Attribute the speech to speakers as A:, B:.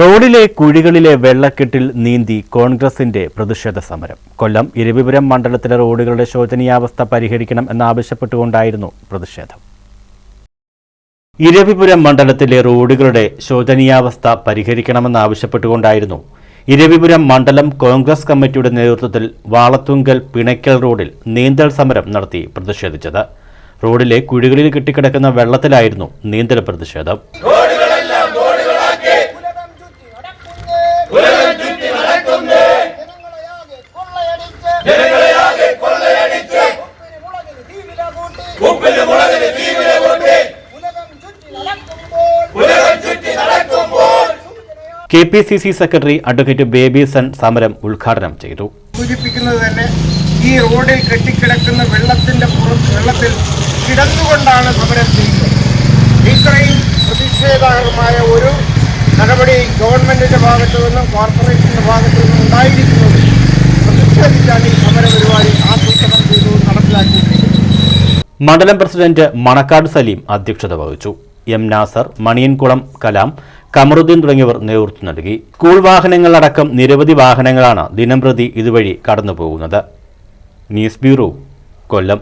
A: റോഡിലെ കുഴികളിലെ വെള്ളക്കെട്ടിൽ നീന്തി കോൺഗ്രസിന്റെ പ്രതിഷേധ സമരം. കൊല്ലം ഇരവിപുരം മണ്ഡലത്തിലെ റോഡുകളുടെ ശോചനീയാവസ്ഥ പരിഹരിക്കണം എന്നാവശ്യപ്പെട്ടുകൊണ്ടായിരുന്നു പ്രതിഷേധം. ഇരവിപുരം മണ്ഡലത്തിലെ റോഡുകളുടെ ശോചനീയാവസ്ഥ പരിഹരിക്കണമെന്നാവശ്യപ്പെട്ടുകൊണ്ടായിരുന്നു ഇരവിപുരം മണ്ഡലം കോൺഗ്രസ് കമ്മിറ്റിയുടെ നേതൃത്വത്തിൽ വാളത്തുങ്കൽ പിണയ്ക്കൽ റോഡിൽ നീന്തൽ സമരം നടത്തി പ്രതിഷേധിച്ചത്. റോഡിലെ കുഴികളിൽ കെട്ടിക്കിടക്കുന്ന വെള്ളത്തിലായിരുന്നു നീന്തൽ പ്രതിഷേധം. K P C C secretary advocate Baby Son സമരം ഉദ്ഘാടനം ചെയ്തു.
B: സൂചിപ്പിക്കുന്നത് തന്നെ ഈ റോഡിൽ കെട്ടിക്കിടക്കുന്ന വെള്ളത്തിന്റെ വെള്ളത്തിൽ കിടന്നുകൊണ്ടാണ് സമരം ചെയ്യുന്നത്. ഇത്രയും പ്രതിഷേധകരമായ ഒരു നടപടി ഗവൺമെന്റിന്റെ ഭാഗത്തു നിന്നും കോർപ്പറേഷന്റെ ഭാഗത്തു നിന്നും ഉണ്ടായിരിക്കുന്നത് പ്രതിഷേധിച്ചാണ് ഈ സമര പരിപാടി ആസൂത്രണം ചെയ്തു നടപ്പിലാക്കിയിരിക്കുന്നത്
A: മണ്ഡലം പ്രസിഡന്റ് മണക്കാട് സലീം അധ്യക്ഷത വഹിച്ചു. എം നാസർ മണിയൻകുളം കലാം കമറുദ്ദീൻ തുടങ്ങിയവർ നേതൃത്വം നൽകി. സ്കൂൾ വാഹനങ്ങളടക്കം നിരവധി വാഹനങ്ങളാണ് ദിനംപ്രതി ഇതുവഴി കടന്നുപോകുന്നത്. News bureau Kollam.